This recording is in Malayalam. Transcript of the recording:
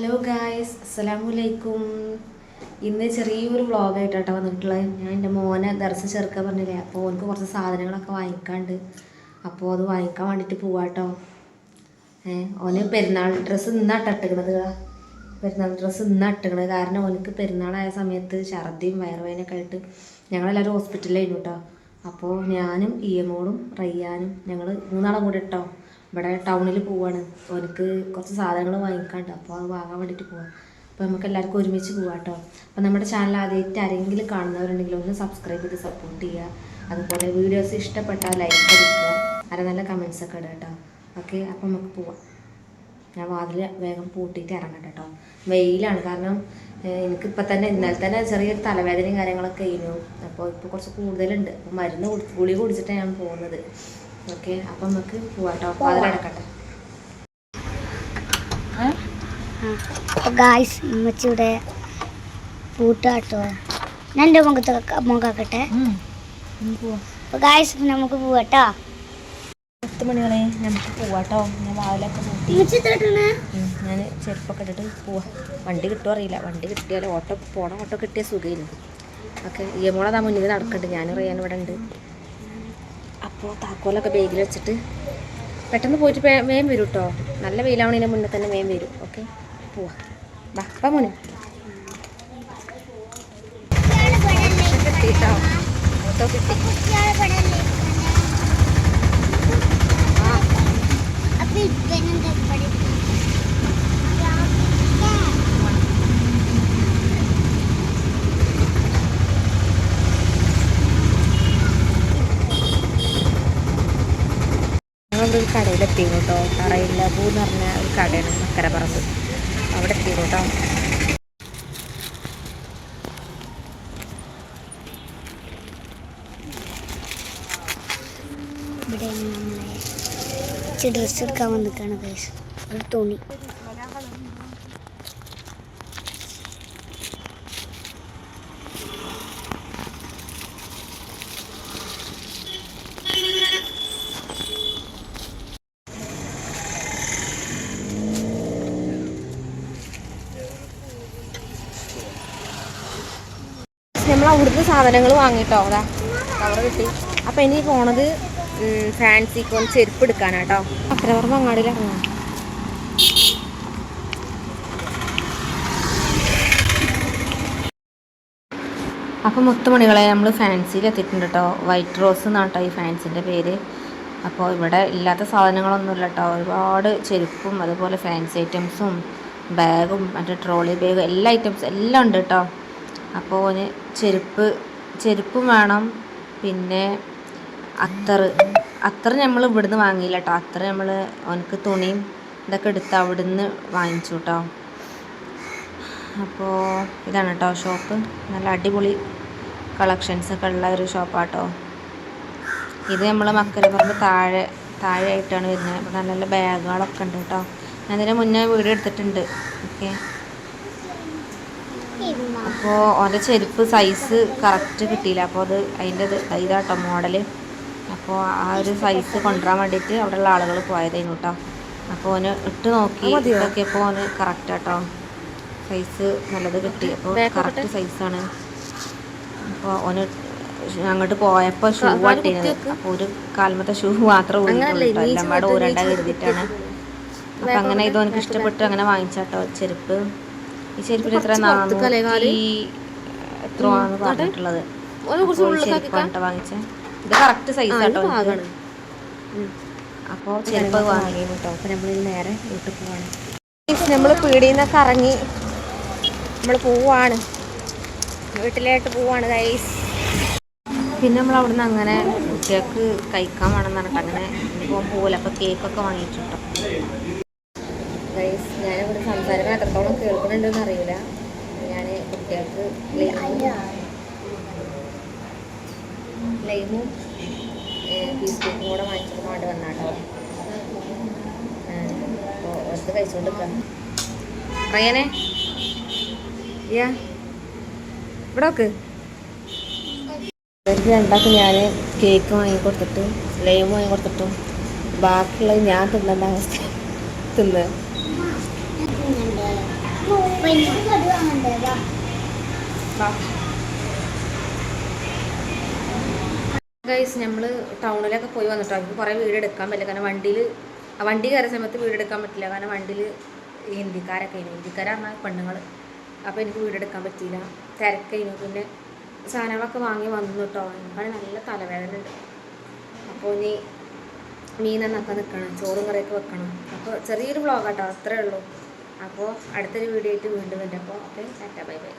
ഹലോ ഗായ്സ് അസ്സലാമലൈക്കും ഇന്ന് ചെറിയൊരു വ്ളോഗായിട്ടാണ് വന്നിട്ടുള്ളത്. ഞാൻ എന്റെ മോനെ ദർശ ചേർക്കാൻ പറഞ്ഞില്ലേ? അപ്പോൾ ഓനക്ക് കുറച്ച് സാധനങ്ങളൊക്കെ വാങ്ങിക്കാണ്ട് അപ്പോൾ അത് വാങ്ങിക്കാൻ വേണ്ടിയിട്ട് പോവാട്ടോ. ഏഹ് ഓന് പെരുന്നാൾ ഡ്രസ്സ് ഇന്നാണ് ഇട്ടിക്കണത് പെരുന്നാൾ ഡ്രസ്സ് ഇന്നാണ് കാരണം ഓനക്ക് പെരുന്നാളായ സമയത്ത് ഛർദിയും വയറുവേനൊക്കെ ആയിട്ട് ഞങ്ങളെല്ലാവരും ഹോസ്പിറ്റലിലായിരുന്നു കേട്ടോ. അപ്പോൾ ഞാനും ഇയമോളും റയ്യാനും ഞങ്ങൾ മൂന്നാളും കൂടെ ഇട്ടോ. ഇവിടെ ടൗണിൽ പോവാണ്. ഓനക്ക് കുറച്ച് സാധനങ്ങൾ വാങ്ങിക്കാണ്ട് അപ്പോൾ അത് വാങ്ങാൻ വേണ്ടിയിട്ട് പോവാം. അപ്പോൾ നമുക്ക് എല്ലാവർക്കും ഒരുമിച്ച് പോവാം കേട്ടോ അപ്പോൾ നമ്മുടെ ചാനൽ ആദ്യമായിട്ട് ആരെങ്കിലും കാണുന്നവരുണ്ടെങ്കിൽ ഒന്ന് സബ്സ്ക്രൈബ് ചെയ്ത് സപ്പോർട്ട് ചെയ്യുക അതുപോലെ വീഡിയോസ് ഇഷ്ടപ്പെട്ടാൽ ലൈക്ക് കൊടുക്കുക നല്ല നല്ല കമൻസ് ഒക്കെ ഇടുക കേട്ടോ ഓക്കെ അപ്പോൾ നമുക്ക് പോവാം. ഞാൻ വാതിൽ വേഗം പൂട്ടിയിട്ട് ഇറങ്ങട്ടെ കേട്ടോ വെയിലാണ്. കാരണം എനിക്കിപ്പോൾ തന്നെ ഇന്നലെ തന്നെ ചെറിയൊരു തലവേദനയും കാര്യങ്ങളൊക്കെ കഴിഞ്ഞു അപ്പോൾ ഇപ്പോൾ കുറച്ച് കൂടുതലുണ്ട്. അപ്പോൾ മരുന്ന് കുടി ഗുളി കുടിച്ചിട്ടാണ് ഞാൻ പോകുന്നത്. ഓക്കെ അപ്പം നമുക്ക് പോവാം. കേട്ടോ. വാതിലടക്കട്ടെ അപ്പോൾ ഗായ്സ് ഇമ്മച്ചിയുടെ പൂട്ടാട്ടോ. ഞാൻ എന്റെ മുഖത്ത് മുഖാക്കട്ടെ അപ്പോൾ ഗായ്സ് നമുക്ക് പോവാട്ടോ. പത്ത് മണികളെ നമുക്ക് പോവാട്ടോ. ഞാൻ വാതിലൊക്കെ പൂട്ടി ഞാൻ ചെരുപ്പൊക്കെ ഇട്ടിട്ട് പോവാം. വണ്ടി കിട്ടുമോ അറിയില്ല. വണ്ടി കിട്ടിയാൽ ഓട്ടോ പോണ ഓട്ടോ കിട്ടിയ സുഖമില്ല ഓക്കെ യമോളതാ മുന്നിൽ നടക്കണ്ട്. ഞാൻ അറിയാൻ ഇവിടെ ഉണ്ട് അപ്പോൾ താക്കോലൊക്കെ ബേഗിൽ വെച്ചിട്ട് പെട്ടെന്ന് പോയിട്ട് വേ- വരും കേട്ടോ നല്ല വെയിലാവണതിന് മുന്നേ തന്നെ വേഗം വരും ഓക്കെ പോവാ. ബാ ബാ കിട്ടി അപ്പോൾ ഇപ്പനെന്താ കടയിലെത്തി കേട്ടോ. തറയില്ലാബു എന്ന് പറഞ്ഞ ഒരു കടയാണ് മക്കര പറമ്പ് അവിടെ എത്തി കേട്ടോ. ഇവിടെ ഡ്രസ്സ് എടുക്കാൻ വന്നിക്കാണ് ഗൈസ് ഒരു തുണി. നമ്മൾ അവിടുത്തെ സാധനങ്ങൾ വാങ്ങിട്ടോ അതാ. കവർ കിട്ടി. അപ്പം ഇനി പോണത് ഫാൻസി കോൺ ചെരുപ്പ് എടുക്കാനാട്ടോ. മക്കരപ്പറമ്പ് അങ്ങാടിയിൽ ഇറങ്ങാം അപ്പം മുത്തുമണികളെ നമ്മൾ ഫാൻസിയിൽ എത്തിയിട്ടുണ്ട് കേട്ടോ വൈറ്റ് റോസ് എന്നാണ് കേട്ടോ ഈ ഫാൻസിന്റെ പേര്. അപ്പോൾ ഇവിടെ ഇല്ലാത്ത സാധനങ്ങളൊന്നുമില്ല കേട്ടോ ഒരുപാട് ചെരുപ്പും അതുപോലെ ഫാൻസി ഐറ്റംസും ബാഗും മറ്റേ ട്രോളി ബാഗും എല്ലാ ഐറ്റംസും എല്ലാം ഉണ്ട് കേട്ടോ അപ്പോൾ ഓന് ചെരുപ്പ് ചെരുപ്പും വേണം. പിന്നെ അത്തറ്. അത്തറ് നമ്മൾ ഇവിടുന്ന് വാങ്ങിയില്ല കേട്ടോ അത്തറ് നമ്മൾ അവനക്ക് തുണിയും ഇതൊക്കെ എടുത്ത് അവിടുന്ന് വാങ്ങിച്ചു കേട്ടോ അപ്പോൾ ഇതാണ് കേട്ടോ ഷോപ്പ്. നല്ല അടിപൊളി കളക്ഷൻസ് ഒക്കെ ഉള്ള ഒരു ഷോപ്പാട്ടോ. ഇത് നമ്മൾ മക്കരപ്പുറത്ത് താഴെ താഴെ ആയിട്ടാണ് വരുന്നത്. അപ്പോൾ നല്ല നല്ല ബാഗുകളൊക്കെ ഉണ്ട് കേട്ടോ. ഞാൻ ഇതിന് മുന്നേ വീട് എടുത്തിട്ടുണ്ട്. ഓക്കെ. അപ്പോൾ ഓന്റെ ചെരുപ്പ് സൈസ് കറക്റ്റ് കിട്ടിയില്ല. അപ്പോൾ അത് അതിന്റെ ഇത് ഇതാട്ടോ മോഡൽ അപ്പോൾ ആ ഒരു സൈസ് കൊണ്ടുവരാൻ വേണ്ടിയിട്ട് അവിടെയുള്ള ആളുകൾ പോയതായിരുന്നു കേട്ടോ അപ്പോൾ ഓന് ഇട്ട് നോക്കി. നോക്കിയപ്പോൾ ഓന് കറക്റ്റ് കേട്ടോ സൈസ് നല്ലത് കിട്ടി. അപ്പോൾ കറക്റ്റ് സൈസാണ് അപ്പോൾ ഓന് അങ്ങോട്ട് പോയപ്പോൾ ഷൂ ആട്ടിയത് അപ്പോൾ ഒരു കാലമത്തെ ഷൂ മാത്രം ഊരിട്ടുള്ളൂ എല്ലാം കൂടെ ഊരണ്ട കരുതിയിട്ടാണ്. അപ്പം അങ്ങനെ ഇത് ഓനക്ക് ഇഷ്ടപ്പെട്ട്. അങ്ങനെ വാങ്ങിച്ചാട്ടോ ചെരുപ്പ്. ഈ ചെരുപ്പിന് എത്ര നാനൂറ്റി എത്ര ആണെന്ന് പറഞ്ഞിട്ടുള്ളത്? ചെരുപ്പാണ് കേട്ടോ ഇത് കറക്റ്റ് സൈസ് ആട്ടോ അപ്പോൾ ചെരുപ്പ് വാങ്ങി കേട്ടോ അപ്പോൾ നമ്മൾ നേരെ വീട്ടിൽ പോവാണ്. നമ്മൾ പീടിയിൽ ഇറങ്ങി നമ്മൾ പോവാണ്. വീട്ടിലായിട്ട് പോവാണ് ഗൈസ് പിന്നെ നമ്മൾ അവിടുന്ന് അങ്ങനെ കുട്ടികൾക്ക് കഴിക്കാൻ വേണം എന്ന് പറഞ്ഞിട്ട് അങ്ങനെ പോകാൻ പോകില്ല അപ്പോൾ കേക്കൊക്കെ വാങ്ങിച്ചിട്ടോ ഗൈസ് ഞാനിവിടെ സംസാരിക്കാൻ എത്രത്തോളം കേൾക്കുന്നുണ്ടെന്ന് അറിയില്ല. ഞാൻ കുട്ടികൾക്ക് ലൈമും പീസ് കേക്കും കൂടെ വാങ്ങിച്ചിട്ട് വേണ്ടി വന്നാട്ടോ. അപ്പോൾ ഒത്ത് കഴിച്ചുകൊണ്ട് നിൽക്കാം റയനെ? യാ ഇവിടെ നോക്ക്. ഇവർക്ക് രണ്ടാക്കും ഞാൻ കേക്ക് വാങ്ങി കൊടുത്തിട്ട് ലൈം വാങ്ങി കൊടുത്തിട്ടും. ബാക്കിയുള്ളത് ഞാൻ തിന്നേണ്ട അവസ്ഥ തിന്ന് എനിക്ക് കടി വാങ്ങണ്ടേ വാ ഗൈസ് നമ്മൾ ടൗണിലൊക്കെ പോയി വന്നിട്ടോ. അവർക്ക് കുറേ വീഡിയോ എടുക്കാൻ പറ്റില്ല. കാരണം വണ്ടിയിൽ വണ്ടി കയറിയ സമയത്ത് വീഡിയോ എടുക്കാൻ പറ്റില്ല. കാരണം വണ്ടിയിൽ ഹിന്ദിക്കാരൊക്കെ ആയിരുന്നു. ഹിന്ദിക്കാരാണ് പെണ്ണുങ്ങൾ അപ്പോൾ എനിക്ക് വീഡിയോ എടുക്കാൻ പറ്റിയില്ല. തിരക്കായിരുന്നു. പിന്നെ സാധനങ്ങളൊക്കെ വാങ്ങി വന്നു കേട്ടോ നല്ല തലവേദന ഉണ്ട്. അപ്പോൾ ഇനി മീൻ നന്നൊക്കെ നിൽക്കണം ചോറും കറിയൊക്കെ വെക്കണം. അപ്പോൾ ചെറിയൊരു വ്ളോഗാട്ടോ അത്രേ ഉള്ളൂ. അപ്പോൾ അടുത്തൊരു വീഡിയോ ആയിട്ട് വീണ്ടും വരും. അപ്പോൾ ഓക്കെ ടാറ്റ ബൈ ബൈ.